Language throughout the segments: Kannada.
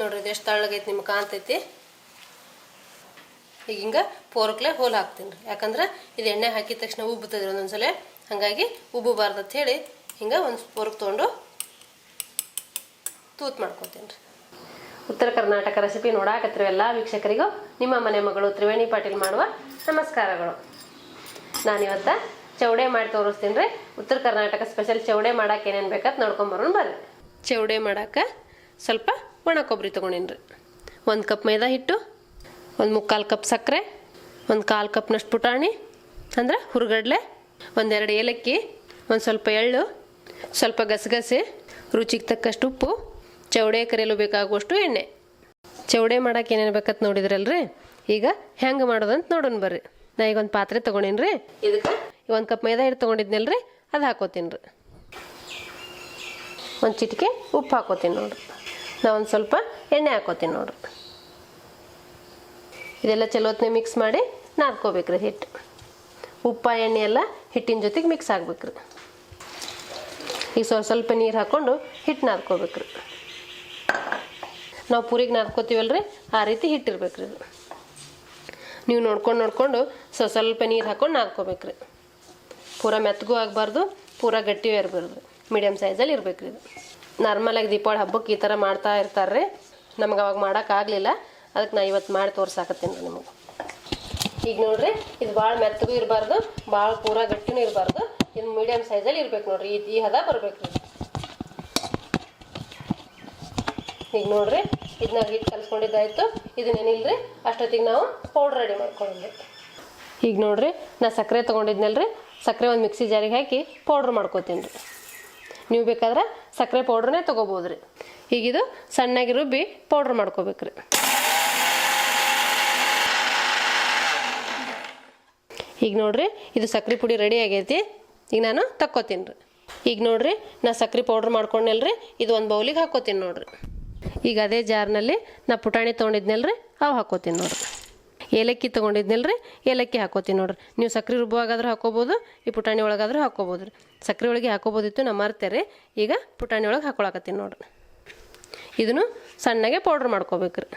ನೋಡ್ರಿ ಇದು ಎಷ್ಟು ತಳ್ಳಗೈತಿ, ನಿಮ್ಗೆ ಕಾಣ್ತೈತಿ? ಈಗ ಹಿಂಗೆ ಪೋರ್ಕ್ಲೆ ಹೋಲ್ ಹಾಕ್ತೀನಿ ರೀ. ಯಾಕಂದ್ರೆ ಇದು ಎಣ್ಣೆ ಹಾಕಿದ ತಕ್ಷಣ ಉಬ್ಬುತ್ತದೆ ಒಂದೊಂದು ಒಂದೊಂದ್ಸಲ. ಹಾಗಾಗಿ ಉಬ್ಬಬಾರ್ದು ಅಂತ ಹೇಳಿ ಹಿಂಗೆ ಒಂದು ಪೋರ್ಕ್ ತೊಗೊಂಡು ತೂತ್ ಮಾಡ್ಕೊತೀನಿ ರೀ. ಉತ್ತರ ಕರ್ನಾಟಕ ರೆಸಿಪಿ ನೋಡಾಕತ್ತಿರೋ ಎಲ್ಲ ವೀಕ್ಷಕರಿಗೂ. ನಿಮ್ಮ ಮನೆ ಮಗಳು ತ್ರಿವೇಣಿ ಪಾಟೀಲ್ ಮಾಡುವ ನಮಸ್ಕಾರಗಳು. ನಾನಿವತ್ತ ಚೌಡೆ ಮಾಡಿ ತೋರಿಸ್ತೀನಿ ರೀ. ಉತ್ತರ ಕರ್ನಾಟಕ ಸ್ಪೆಷಲ್ ಚೌಡೆ ಮಾಡಕ್ಕೆ ಏನೇನು ಬೇಕಂತ ನೋಡ್ಕೊಂಬರೋಣ ಬರ್ರಿ. ಚೌಡೆ ಮಾಡಕ್ಕೆ ಸ್ವಲ್ಪ ಒಣ ಕೊಬ್ಬರಿ ತೊಗೊಂಡೀನಿ ರೀ ಒಂದು ಕಪ್ ಮೈದಾ ಹಿಟ್ಟು, ಒಂದು ಮುಕ್ಕಾಲು ಕಪ್ ಸಕ್ಕರೆ ಒಂದು ಕಾಲು ಕಪ್ನಷ್ಟು ಪುಟಾಣಿ, ಅಂದ್ರೆ ಹುರುಗಡ್ಲೆ, ಒಂದೆರಡು ಏಲಕ್ಕಿ, ಒಂದು ಸ್ವಲ್ಪ ಎಳ್ಳು, ಸ್ವಲ್ಪ ಗಸಗಸೆ, ರುಚಿಗೆ ತಕ್ಕಷ್ಟು ಉಪ್ಪು, ಚೌಡೆ ಕರೆಯಲು ಬೇಕಾಗುವಷ್ಟು ಎಣ್ಣೆ. ಚೌಡೆ ಮಾಡಕ್ಕೆ ಏನೇನು ಬೇಕಂತ ನೋಡಿದ್ರಲ್ರಿ? ಈಗ ಹೆಂಗೆ ಮಾಡೋದಂತ ನೋಡೋಣ ಬರ್ರಿ. ನಾ ಈಗ ಒಂದು ಪಾತ್ರೆ ತೊಗೊಂಡೀನಿ ರೀ ಇದಕ್ಕೆ ಒಂದು ಕಪ್ ಮೈದಾ ಹಿಟ್ಟು ತೊಗೊಂಡಿದ್ನಲ್ರಿ, ಅದು ಹಾಕೋತೀನಿ ರೀ ಒಂದು ಚಿಟಿಕೆ ಉಪ್ಪು ಹಾಕೋತೀನಿ ನೋಡ್ರಿ. ನಾ ಒಂದು ಸ್ವಲ್ಪ ಎಣ್ಣೆ ಹಾಕೋತೀನಿ ನೋಡ್ರಿ ಇದೆಲ್ಲ ಚಲೋತ್ನೆ ಮಿಕ್ಸ್ ಮಾಡಿ ನಾದ್ಕೋಬೇಕ್ರಿ ಹಿಟ್ಟು ಉಪ್ಪ, ಎಣ್ಣೆ ಎಲ್ಲ ಹಿಟ್ಟಿನ ಜೊತೆಗೆ ಮಿಕ್ಸ್ ಆಗ್ಬೇಕ್ರಿ. ಈಗ ಸ್ವಲ್ಪ ಸ್ವಲ್ಪ ನೀರು ಹಾಕ್ಕೊಂಡು ಹಿಟ್ಟು ನಾದ್ಕೋಬೇಕ್ರಿ. ನಾವು ಪೂರಿಗೆ ನಾದ್ಕೋತೀವಲ್ರಿ? ಆ ರೀತಿ ಹಿಟ್ಟಿರ್ಬೇಕ್ರಿ ಇದು. ನೀವು ನೋಡ್ಕೊಂಡು, ನೋಡಿಕೊಂಡು ಸ್ವಲ್ಪ ಸ್ವಲ್ಪ ನೀರು ಹಾಕ್ಕೊಂಡು ನಾದ್ಕೋಬೇಕ್ರಿ. ಪೂರ ಮೆತ್ತಗೂ ಆಗಬಾರ್ದು, ಪೂರ ಗಟ್ಟಿಯೂ ಇರಬಾರ್ದು. ಮೀಡಿಯಮ್ ಸೈಜಲ್ಲಿ ಇರಬೇಕ್ರಿ ಇದು. ನಾರ್ಮಲಾಗಿ ದೀಪಾವಳಿ ಹಬ್ಬಕ್ಕೆ ಈ ಥರ ಮಾಡ್ತಾ ಇರ್ತಾರೆ ರೀ ನಮ್ಗೆ ಅವಾಗ ಮಾಡೋಕ್ಕಾಗಲಿಲ್ಲ ಅದಕ್ಕೆ ನಾ ಇವತ್ತು ಮಾಡಿ ತೋರ್ಸಾಕತ್ತೀನಿ ರೀ ನಿಮಗೆ. ಈಗ ನೋಡ್ರಿ, ಇದು ಭಾಳ ಮೆತ್ತಗೂ ಇರಬಾರ್ದು ಭಾಳ ಪೂರ ಗಟ್ಟಿನೂ ಇರಬಾರ್ದು. ಇದು ಮೀಡಿಯಮ್ ಸೈಜಲ್ಲಿ ಇರ್ಬೇಕು ನೋಡ್ರಿ. ಈ ಈ ಹದ ಬರ್ಬೇಕು ಈಗ ನೋಡ್ರಿ ಇದನ್ನ ಹಿಟ್ಟು ಕಲ್ಸ್ಕೊಂಡಿದ್ದಾಯ್ತು. ಇದು ನೆನಿಲ್ರಿ ಅಷ್ಟೊತ್ತಿಗೆ ನಾವು ಪೌಡ್ರ್ ರೆಡಿ ಮಾಡ್ಕೊಳ್ಳಿ ಈಗ ನೋಡ್ರಿ, ನಾ ಸಕ್ಕರೆ ತೊಗೊಂಡಿದ್ನಲ್ರಿ. ಸಕ್ಕರೆ ಒಂದು ಮಿಕ್ಸಿ ಜಾರಿಗೆ ಹಾಕಿ ಪೌಡ್ರ್ ಮಾಡ್ಕೋತೀನಿ ರೀ. ನೀವು ಬೇಕಾದ್ರೆ ಸಕ್ಕರೆ ಪೌಡ್ರನ್ನೇ ತೊಗೋಬೋದು ರೀ ಈಗ ಇದು ಸಣ್ಣಗೆ ರುಬ್ಬಿ ಪೌಡ್ರ್ ಮಾಡ್ಕೋಬೇಕ್ರಿ. ಈಗ ನೋಡ್ರಿ, ಇದು ಸಕ್ರೆ ಪುಡಿ ರೆಡಿ ಆಗೈತಿ. ಈಗ ನಾನು ತಕ್ಕೋತೀನಿ ರೀ ಈಗ ನೋಡ್ರಿ, ನಾ ಸಕ್ರೆ ಪೌಡ್ರ್ ಮಾಡ್ಕೊಂಡೇಲ್ರಿ ಇದು ಒಂದು ಬೌಲಿಗೆ ಹಾಕೋತೀನಿ ನೋಡ್ರಿ. ಈಗ ಅದೇ ಜಾರ್ನಲ್ಲಿ ನಾ ಪುಟಾಣಿ ತೊಗೊಂಡಿದ್ನಲ್ರಿ, ಅವು ಹಾಕೋತೀನಿ ನೋಡ್ರಿ. ಏಲಕ್ಕಿ ತೊಗೊಂಡಿದ್ನಲ್ರಿ? ಏಲಕ್ಕಿ ಹಾಕೋತೀನಿ ನೋಡ್ರಿ. ನೀವು ಸಕ್ರೆ ರುಬ್ಬುವಾಗಾದ್ರೂ ಹಾಕೋಬೋದು, ಈ ಪುಟಾಣಿ ಒಳಗಾದ್ರೂ ಹಾಕೋಬೋದು. ರೀ ಸಕ್ರೆ ಒಳಗೆ ಹಾಕೋಬೋದಿತ್ತು ನಾ ಮರ್ತೆ ರೀ. ಈಗ ಪುಟಾಣಿ ಒಳಗೆ ಹಾಕೊಳಕತ್ತೀನಿ ನೋಡ್ರಿ. ಇದನ್ನು ಸಣ್ಣಗೆ ಪೌಡ್ರ್ ಮಾಡ್ಕೋಬೇಕ್ರಿ.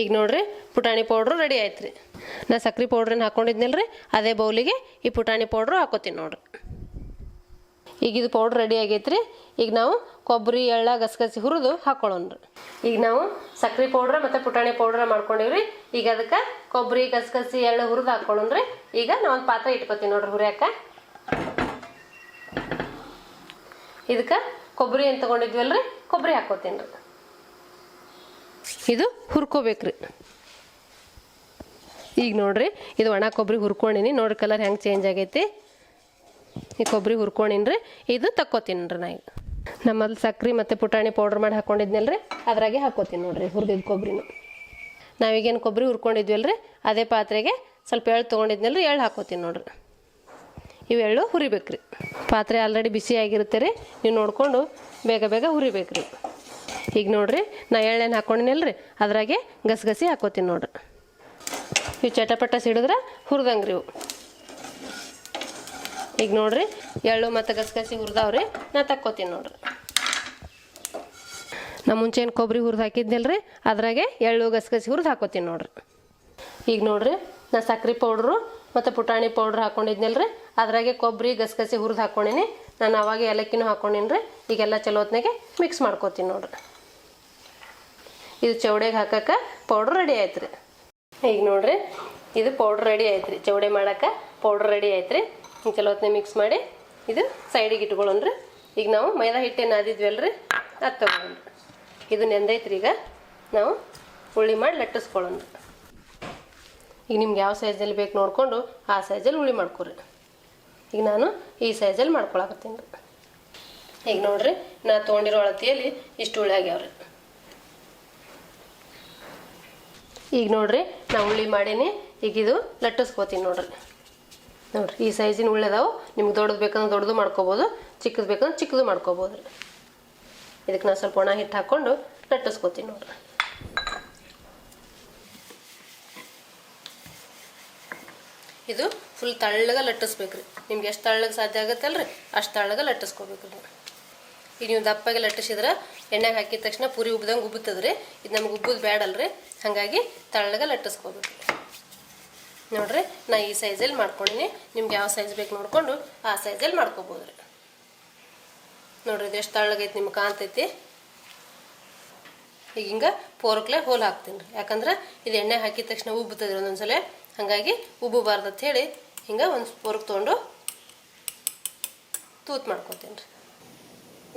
ಈಗ ನೋಡ್ರಿ, ಪುಟಾಣಿ ಪೌಡ್ರು ರೆಡಿ ಆಯ್ತು ರೀ ನಾ ಸಕ್ರೆ ಪೌಡ್ರನ್ನ ಹಾಕೊಂಡಿದ್ನಲ್ರಿ, ಅದೇ ಬೌಲಿಗೆ ಈ ಪುಟಾಣಿ ಪೌಡ್ರು ಹಾಕೋತೀನಿ ನೋಡ್ರಿ. ಈಗ ಇದು ಪೌಡ್ರ್ ರೆಡಿ ಆಗೈತ್ರಿ. ಈಗ ನಾವು ಕೊಬ್ಬರಿ, ಎಳ್ಳ, ಗಸಗಸಿ ಹುರಿದು ಹಾಕೊಳ್ಳೋಣ್ರಿ ಈಗ ನಾವು ಸಕ್ಕರೆ ಪೌಡ್ರ ಮತ್ತು ಪುಟಾಣಿ ಪೌಡ್ರ ಮಾಡ್ಕೊಂಡಿವ್ರಿ. ಈಗ ಅದಕ್ಕೆ ಕೊಬ್ಬರಿ, ಗಸಗಸಿ, ಎಳ್ಳು ಹುರಿದು ಹಾಕೊಳ್ಳೋಣ್ರಿ ಈಗ ನಾವು ಒಂದು ಪಾತ್ರೆ ಇಟ್ಕೋತೀನಿ ನೋಡ್ರಿ ಹುರಿಯಾಕ. ಇದಕ್ಕೆ ಕೊಬ್ಬರಿ ಏನು ತೊಗೊಂಡಿದ್ವಲ್ರಿ? ಕೊಬ್ಬರಿ ಹಾಕೋತೀನಿ ರೀ. ಇದು ಹುರ್ಕೋಬೇಕ್ರಿ. ಈಗ ನೋಡ್ರಿ, ಇದು ಒಣ ಕೊಬ್ಬರಿ ಹುರ್ಕೊಂಡಿನಿ. ನೋಡ್ರಿ ಕಲರ್ ಹೆಂಗೆ ಚೇಂಜ್ ಆಗೈತಿ. ಈ ಕೊಬ್ಬರಿ ಹುರ್ಕೊಂಡಿನ್ರಿ. ಇದು ತಕ್ಕೋತೀನಿ ರೀ ನಾ ಈಗ. ನಮ್ಮಲ್ಲಿ ಸಕ್ರೆ ಮತ್ತು ಪುಟಾಣಿ ಪೌಡ್ರ್ ಮಾಡಿ ಹಾಕೊಂಡಿದ್ನಲ್ರಿ. ಅದ್ರಾಗೆ ಹಾಕೋತೀನಿ ನೋಡ್ರಿ ಹುರಿದಿದ್ದು ಕೊಬ್ಬರಿನೂ. ನಾವೀಗೇನು ಕೊಬ್ಬರಿ ಹುರ್ಕೊಂಡಿದ್ವಲ್ರಿ, ಅದೇ ಪಾತ್ರೆಗೆ ಸ್ವಲ್ಪ ಎಳ್ಳು ತೊಗೊಂಡಿದ್ನಲ್ರಿ, ಎಳ್ಳು ಹಾಕೋತೀನಿ ನೋಡ್ರಿ. ಇವೆಳ್ಳು ಹುರಿಬೇಕ್ರಿ. ಪಾತ್ರೆ ಆಲ್ರೆಡಿ ಬಿಸಿ ಆಗಿರುತ್ತೆ ರೀ, ನೀವು ನೋಡಿಕೊಂಡು ಬೇಗ ಬೇಗ ಹುರಿಬೇಕ್ರಿ. ಈಗ ನೋಡ್ರಿ, ನಾ ಎಳ್ಳೇನು ಹಾಕೊಂಡಿನಲ್ರಿ, ಅದ್ರಾಗೆ ಗಸಗಸಿ ಹಾಕೋತೀನಿ ನೋಡ್ರಿ. ಇವು ಚಟಪಟ ಸಿಡಿದ್ರೆ ಹುರಿದಂಗೆ ಇವು. ಈಗ ನೋಡ್ರಿ, ಎಳ್ಳು ಮತ್ತು ಗಸಗಸಿ ಹುರಿದವ್ರಿ, ನಾ ತಕ್ಕೋತೀನಿ ನೋಡ್ರಿ. ನಾ ಮುಂಚೆ ಏನು ಕೊಬ್ಬರಿ ಹುರಿದು ಹಾಕಿದ್ನಲ್ರಿ, ಅದ್ರಾಗೆ ಎಳ್ಳು ಗಸಗಸಿ ಹುರಿದು ಹಾಕೋತೀನಿ ನೋಡ್ರಿ. ಈಗ ನೋಡ್ರಿ, ನಾ ಸಕ್ರೆ ಪೌಡ್ರು ಮತ್ತು ಪುಟಾಣಿ ಪೌಡ್ರ್ ಹಾಕೊಂಡಿದ್ನಲ್ರಿ, ಅದ್ರಾಗೆ ಕೊಬ್ಬರಿ ಗಸಗಸಿ ಹುರಿದು ಹಾಕೊಂಡಿನಿ. ನಾನು ಅವಾಗ ಏಲಕ್ಕಿನೂ ಹಾಕೊಂಡಿನಿ ರೀ ಈಗೆಲ್ಲ ಹೊತ್ತಿನಾಗೆ ಮಿಕ್ಸ್ ಮಾಡ್ಕೋತೀನಿ ನೋಡ್ರಿ. ಇದು ಚೌಡೆಗೆ ಹಾಕಕ್ಕೆ ಪೌಡ್ರ್ ರೆಡಿ ಆಯ್ತು ರೀ ಈಗ ನೋಡ್ರಿ, ಇದು ಪೌಡ್ರ್ ರೆಡಿ ಆಯ್ತು ರೀ ಚೌಡೆ ಮಾಡಕ್ಕೆ ಪೌಡ್ರ್ ರೆಡಿ ಆಯ್ತು ರೀ ಚಲೋತ್ನೆ ಮಿಕ್ಸ್ ಮಾಡಿ ಇದು ಸೈಡಿಗೆ ಇಟ್ಕೊಳ್ಳೋಣ್ರಿ ಈಗ ನಾವು ಮೈದಾ ಹಿಟ್ಟೇನು ನಾದಿದ್ವಲ್ರಿ ಅದು ತೊಗೊಳ್ರಿ ಇದು ನೆಂದೈತ್ರಿ ಈಗ. ನಾವು ಉಳ್ಳಿ ಮಾಡಿ ಲಟ್ಟಿಸ್ಕೊಳ್ಳೋಣ. ಈಗ ನಿಮ್ಗೆ ಯಾವ ಸೈಜಲ್ಲಿ ಬೇಕು ನೋಡಿಕೊಂಡು ಆ ಸೈಜಲ್ಲಿ ಹುಳಿ ಮಾಡ್ಕೊರಿ. ಈಗ ನಾನು ಈ ಸೈಜಲ್ಲಿ ಮಾಡ್ಕೊಳಕತ್ತೀನಿ. ರೀ ಈಗ ನೋಡ್ರಿ, ನಾ ತೊಗೊಂಡಿರೋ ಅಳತಿಯಲ್ಲಿ ಇಷ್ಟು ಹುಳಿ ಆಗ್ಯಾವ್ರಿ. ಈಗ ನೋಡ್ರಿ, ನಾ ಉಳ್ಳಿ ಮಾಡೀನಿ. ಈಗ ಇದು ಲಟ್ಟಿಸ್ಕೋತೀನಿ ನೋಡ್ರಿ. ನೋಡ್ರಿ, ಈ ಸೈಜಿನ ಉಳ್ಳದಾವು. ನಿಮ್ಗೆ ದೊಡ್ಡದು ಬೇಕಂದ್ರೆ ದೊಡ್ಡದು ಮಾಡ್ಕೋಬೋದು, ಚಿಕ್ಕದು ಬೇಕಂದ್ರೆ ಚಿಕ್ಕದು ಮಾಡ್ಕೋಬೋದು. ರೀ ಇದಕ್ಕೆ ನಾನು ಸ್ವಲ್ಪ ಒಣ ಹಿಟ್ಟು ಹಾಕ್ಕೊಂಡು ಲಟ್ಟಿಸ್ಕೋತೀನಿ ನೋಡ್ರಿ. ಇದು ಫುಲ್ ತಳ್ಳಗ ಲಟ್ಟಿಸ್ಬೇಕ್ರಿ. ನಿಮ್ಗೆ ಎಷ್ಟು ತಳ್ಳಗೆ ಸಾಧ್ಯ ಆಗುತ್ತಲ್ರಿ? ಅಷ್ಟು ತಳ್ಳಗ ಲಟ್ಟಿಸ್ಕೋಬೇಕು ರೀ ಈಗ ನೀವು ದಪ್ಪಗೆ ಲಟ್ಟಿಸಿದ್ರೆ ಎಣ್ಣೆಗೆ ಹಾಕಿದ ತಕ್ಷಣ ಪುರಿ ಉಬ್ಬದಂಗೆ ಉಬ್ಬುತ್ತದ್ರಿ. ಇದು ನಮ್ಗೆ ಉಬ್ಬುದು ಬೇಡಲ್ರಿ ಹಾಗಾಗಿ ತಳ್ಳಗ ಲಟ್ಟಿಸ್ಕೋಬೇಕು ನೋಡ್ರಿ, ನಾ ಈ ಸೈಜಲ್ಲಿ ಮಾಡ್ಕೊಂಡಿನಿ. ನಿಮ್ಗೆ ಯಾವ ಸೈಜ್ ಬೇಕು ನೋಡಿಕೊಂಡು ಆ ಸೈಜಲ್ಲಿ ಮಾಡ್ಕೋಬೋದು ರೀ ನೋಡ್ರಿ, ಇದು ಎಷ್ಟು ತಳ್ಳಗೈತಿ ನಿಮ್ಗೆ ಕಾಣ್ತೈತಿ. ಈಗ ಹಿಂಗೆ ಪೋರ್ಕ್ಲೆ ಹೋಲ್ ಹಾಕ್ತೀನಿ ರೀ. ಯಾಕಂದ್ರೆ ಇದು ಎಣ್ಣೆ ಹಾಕಿದ ತಕ್ಷಣ ಉಬ್ಬುತ್ತದೆ ಒಂದೊಂದ್ಸಲ. ಹಾಗಾಗಿ ಉಬ್ಬಬಾರ್ದು ಅಂತ ಹೇಳಿ ಹಿಂಗೆ ಒಂದು ಪೋರ್ಕ್ ತೊಗೊಂಡು ತೂತ್ ಮಾಡ್ಕೊತೀನಿ ರೀ.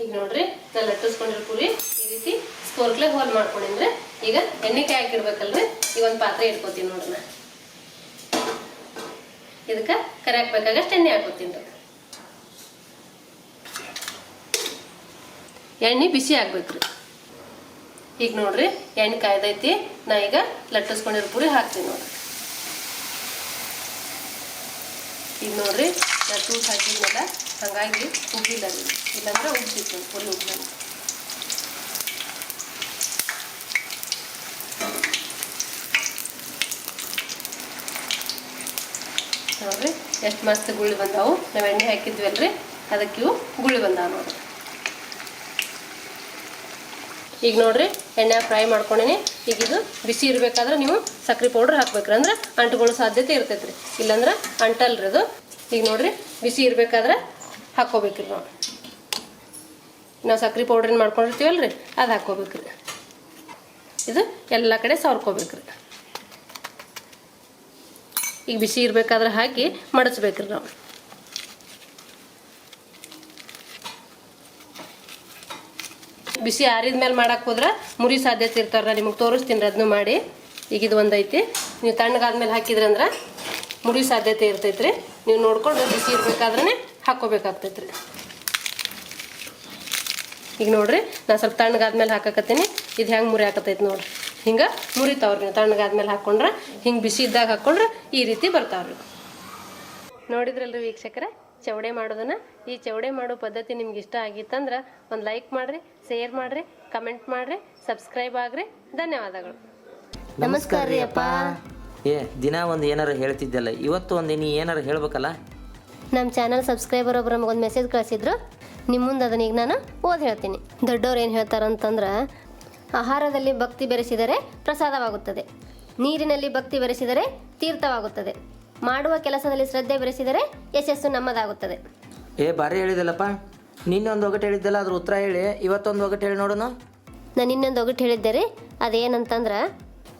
ಈಗ ನೋಡ್ರಿ ನಾನು ಲಟ್ಟಿಸ್ಕೊಂಡಿರೋ ಪುರಿ ಈ ರೀತಿ ಸ್ಪೋರ್ಕ್ಲೆ ಹೋಲ್ ಮಾಡ್ಕೊಂಡಿನ್ರಿ ಈಗ ಎಣ್ಣೆ ಕಾಯಿ ಹಾಕಿಡ್ಬೇಕಲ್ರಿ. ಈಗ ಒಂದು ಪಾತ್ರೆ ಇಟ್ಕೋತೀನಿ ನೋಡ್ರಿ ನಾ. ಇದಕ್ಕೆ ಕರಿ ಹಾಕ್ಬೇಕಾಗಷ್ಟು ಎಣ್ಣೆ ಹಾಕೋತೀನಿ ಎಣ್ಣೆ ಬಿಸಿ ಆಗ್ಬೇಕ್ರಿ. ಈಗ ನೋಡ್ರಿ ಎಣ್ಣೆ ಕಾಯ್ದೈತಿ. ನಾ ಈಗ ಲಟ್ಟಿಸ್ಕೊಂಡಿರೋ ಪುರಿ ಹಾಕ್ತೀನಿ ನೋಡ್ರಿ. ಈಗ ನೋಡ್ರಿ ನಾ ತೂತ್ ಹಾಕಿದ್ಮೇಲೆ ಹಂಗಾಗಿ ಉಬ್ಬಿಲ್ಲ ಇಲ್ಲಾಂದ್ರೆ ಉಬ್ಬಿತ್ತು ಪುರಿ ಉಬ್ಬಿಲ್ಲ ನೋಡ್ರಿ, ಎಷ್ಟು ಮಸ್ತ್ ಗುಳ್ಳಿ ಬಂದಾವು. ನಾವು ಎಣ್ಣೆ ಹಾಕಿದ್ವಲ್ರಿ, ಅದಕ್ಕೆ ಇವು ಗುಳ್ಳಿ ಬಂದಾವ ನೋಡ್ರಿ. ಈಗ ನೋಡ್ರಿ, ಎಣ್ಣೆ ಫ್ರೈ ಮಾಡ್ಕೊಂಡಿನಿ. ಈಗ ಇದು ಬಿಸಿ ಇರಬೇಕಾದ್ರೆ ನೀವು ಸಕ್ಕರೆ ಪೌಡ್ರ್ ಹಾಕ್ಬೇಕ್ರಿ. ಅಂದ್ರೆ ಅಂಟುಕೊಳ್ಳೋ ಸಾಧ್ಯತೆ ಇರ್ತೈತ್ರಿ. ಇಲ್ಲಾಂದ್ರೆ ಅಂಟಲ್ರಿ ಅದು. ಈಗ ನೋಡ್ರಿ, ಬಿಸಿ ಇರಬೇಕಾದ್ರೆ ಹಾಕ್ಕೋಬೇಕ್ರಿ ನಾವು. ನಾವು ಸಕ್ರೆ ಏನು ಮಾಡ್ಕೊಂಡಿರ್ತೀವಲ್ರಿ, ಅದು ಹಾಕ್ಕೋಬೇಕ್ರಿ. ಇದು ಎಲ್ಲ ಕಡೆ ಸವರ್ಕೋಬೇಕ್ರಿ. ಈಗ ಬಿಸಿ ಇರಬೇಕಾದ್ರೆ ಹಾಕಿ ಮಡಚ್ಬೇಕ್ರಿ ನಾವು. ಬಿಸಿ ಆರಿದ ಮೇಲೆ ಮಾಡಕ್ಕೆ ಹೋದ್ರೆ ಮುರಿ ಸಾಧ್ಯತೆ ಇರ್ತಾರ ನಿಮಗೆ ತೋರಿಸ್ತೀನಿ ಅದನ್ನು ಮಾಡಿ. ಈಗ ಇದು ಒಂದೈತಿ. ನೀವು ತಣ್ಣಗಾದ್ಮೇಲೆ ಹಾಕಿದ್ರಿ ಅಂದ್ರೆ ಮುರಿ ಸಾಧ್ಯತೆ ಇರ್ತೈತ್ರಿ. ನೀವು ನೋಡ್ಕೊಂಡು ಬಿಸಿ ಇರ್ಬೇಕಾದ್ರೆ ಹಾಕೋಬೇಕಾಗ್ತೈತ್ರಿ ಈಗ ನೋಡ್ರಿ ನಾನು ಸ್ವಲ್ಪ ತಣ್ಣಗಾದ್ಮೇಲೆ ಹಾಕಕತ್ತೀನಿ. ಇದು ಹೆಂಗೆ ಮುರಿ ಹಾಕತೈತಿ ನೋಡ್ರಿ. ಹಿಂಗೆ ಮುರಿತಾವ್ರಿ ತಣ್ಣಗಾದ್ಮೇಲೆ ಹಾಕ್ಕೊಂಡ್ರೆ ಹಿಂಗೆ ಬಿಸಿ ಇದ್ದಾಗ ಹಾಕ್ಕೊಂಡ್ರೆ ಈ ರೀತಿ ಬರ್ತಾವ್ರಿ. ನೋಡಿದ್ರಲ್ರಿ ವೀಕ್ಷಕರೇ ಚೌಡೆ ಮಾಡೋದನ್ನ. ಈ ಚೌಡೆ ಮಾಡೋ ಪದ್ಧತಿ ನಿಮ್ಗೆ ಇಷ್ಟ ಆಗಿತ್ತಂದ್ರೆ ಒಂದು ಲೈಕ್ ಮಾಡಿರಿ ಶೇರ್ ಮಾಡಿರಿ ಕಮೆಂಟ್ ಮಾಡಿರಿ ಸಬ್ಸ್ಕ್ರೈಬ್ ಆಗ್ರಿ. ಧನ್ಯವಾದಗಳು. ನಮಸ್ಕಾರ ರೀ ಅಪ್ಪ. ಏ ದಿನ ಒಂದು ಏನಾರ ಹೇಳ್ತಿದ್ದಲ್ಲ ಇವತ್ತು ಒಂದು ನೀ ಏನಾರ ಹೇಳ್ಬೇಕಲ್ಲ? ನಮ್ಮ ಚಾನಲ್ ಸಬ್ಸ್ಕ್ರೈಬರ್ ಒಬ್ರು ನಮಗೊಂದು ಮೆಸೇಜ್ ಕಳಿಸಿದ್ರು. ನಿಮ್ಮ ಮುಂದೆ ಅದನ್ನ ಈಗ ನಾನು ಓದಿ ಹೇಳ್ತೀನಿ. ದೊಡ್ಡವ್ರು ಏನು ಹೇಳ್ತಾರಂತಂದ್ರೆ ಆಹಾರದಲ್ಲಿ ಭಕ್ತಿ ಬೆರೆಸಿದರೆ ಪ್ರಸಾದವಾಗುತ್ತದೆ. ನೀರಿನಲ್ಲಿ ಭಕ್ತಿ ಬೆರೆಸಿದರೆ ತೀರ್ಥವಾಗುತ್ತದೆ. ಮಾಡುವ ಕೆಲಸದಲ್ಲಿ ಶ್ರದ್ಧೆ ಬೆರೆಸಿದರೆ ಯಶಸ್ಸು ನಮ್ಮದಾಗುತ್ತದೆ. ಏ ಬಾರಿ ಹೇಳಿದಲ್ಲಪ್ಪ. ನಿನ್ನೊಂದು ಒಗಟು ಹೇಳಿದ್ದಲ್ಲ ಅದ್ರ ಉತ್ತರ ಹೇಳಿ. ಇವತ್ತೊಂದು ಒಗಟು ಹೇಳಿ ನೋಡೋಣ. ನಾನು ಇನ್ನೊಂದು ಒಗಟು ಹೇಳಿದ್ದೆ ರೀ ಅದೇನಂತಂದ್ರೆ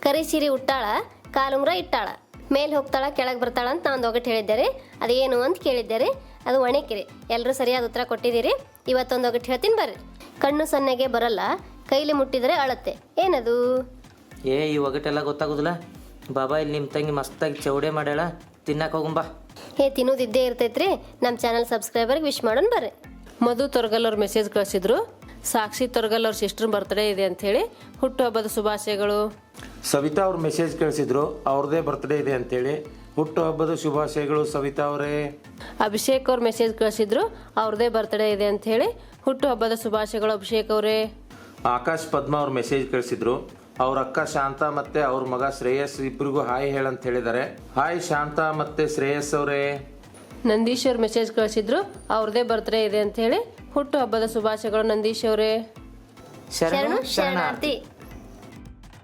ಕರಿ ಸಿರಿ ಉಟ್ಟಾಳ ಕಾಲುಂಗ್ರ ಇಟ್ಟಾಳ ಮೇಲೆ ಹೋಗ್ತಾಳ ಕೆಳಗೆ ಬರ್ತಾಳ ಅಂತ ನಾನು ಒಂದು ಒಗಟು ಹೇಳಿದ್ದೆ ರೀ ಅದೇನು ಅಂತ ಕೇಳಿದ್ದೆ ರೀ ಅದು ಒಣಕಿರಿ ಎಲ್ಲರೂ ಸರಿಯಾದ ಉತ್ತರ ಕೊಟ್ಟಿದ್ದೀರಿ. ಇವತ್ತೊಂದು ಒಗಟು ಹೇಳ್ತೀನಿ ಬರ್ರಿ. ಕಣ್ಣು ಸೊನ್ನೆಗೆ ಬರಲ್ಲ ಕೈಲಿ ಮುಟ್ಟಿದರೆ ಅಳತ್ತೆ. ಏನದು? ಏ ಈ ಒಗಟೆಲ್ಲ ಗೊತ್ತಾಗೋದಿಲ್ಲ. ಬಾಬಾ ಇಲ್ಲಿ ನಿಮ್ಮ ತಂಗಿ ಮಸ್ತಾಗಿ ಚೌಡೆ ಮಾಡ್ಯಾಳ. ತಿನ್ನಕ್ಕೆ ಹೋಗುಂಬಾ ಹೇ ತಿನ್ನೋದಿದ್ದೇ ಇರ್ತೈತ್ರಿ. ನಮ್ಮ ಚಾನಲ್ ಸಬ್ಸ್ಕ್ರೈಬರ್ಗೆ ವಿಶ್ ಮಾಡೋಣ ಬರ್ರಿ. ಮಧು ತೊರಗಲ್ ಅವ್ರ ಮೆಸೇಜ್ ಕಳಿಸಿದ್ರು. ಸಾಕ್ಷಿ ತೊರಗಲ್ ಅವ್ರ ಸಿಸ್ಟರ್ ಬರ್ತ್ಡೇ ಇದೆ ಅಂಥೇಳಿ ಹುಟ್ಟುಹಬ್ಬದ ಶುಭಾಶಯಗಳು. ಸವಿತಾ ಅವ್ರ ಮೆಸೇಜ್ ಕಳಿಸಿದ್ರು ಅವ್ರದೇ ಬರ್ತ್ಡೇ ಇದೆ ಅಂತೇಳಿ ಹುಟ್ಟು ಹಬ್ಬದ ಶುಭಾಶಯಗಳು ಸವಿತಾ ಅವರೇ. ಅಭಿಷೇಕ್ ಅವ್ರ ಮೆಸೇಜ್ ಕಳಿಸಿದ್ರು ಅವ್ರದೇ ಬರ್ತ್ಡೇ ಇದೆ ಅಂತ ಹೇಳಿ ಹುಟ್ಟುಹಬ್ಬದ ಶುಭಾಶಯಗಳು ಅಭಿಷೇಕ್ ಅವರೇ. ಆಕಾಶ್ ಪದ್ಮ ಅವ್ರ ಮೆಸೇಜ್ ಕಳಿಸಿದ್ರು ಅವ್ರ ಅಕ್ಕ ಶಾಂತ ಮತ್ತೆ ಅವ್ರ ಮಗ ಶ್ರೇಯಸ್ ಇಬ್ಬರಿಗೂ ಹಾಯ್ ಹೇಳಂತ ಹೇಳಿದ್ದಾರೆ ಹಾಯ್ ಶಾಂತ ಮತ್ತೆ ಶ್ರೇಯಸ್ ಅವರೇ. ನಂದೀಶ್ ಅವ್ರ ಮೆಸೇಜ್ ಕಳಿಸಿದ್ರು ಅವ್ರದೇ ಬರ್ತ್ಡೇ ಇದೆ ಅಂತ ಹೇಳಿ ಹುಟ್ಟುಹಬ್ಬದ ಶುಭಾಶಯಗಳು ನಂದೀಶ್ ಅವರೇ. ಶರಣು ಶರಣಾರ್ಥಿ.